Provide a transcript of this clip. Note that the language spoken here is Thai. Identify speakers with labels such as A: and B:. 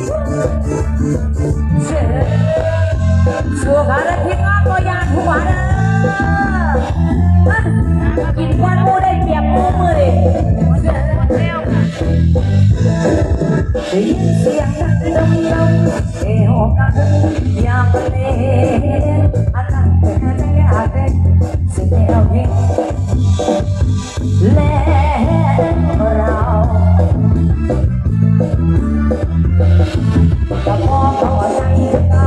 A: ชัวพาราพิษอ้อมก็ยานหัวเด้อกินควันมูไดเปรียบมูมือดิไเสียงนักดมยมอหอกัยามเล่อันนั้นเป็นอะไรกันเสียงเอวเเล่นเรา ก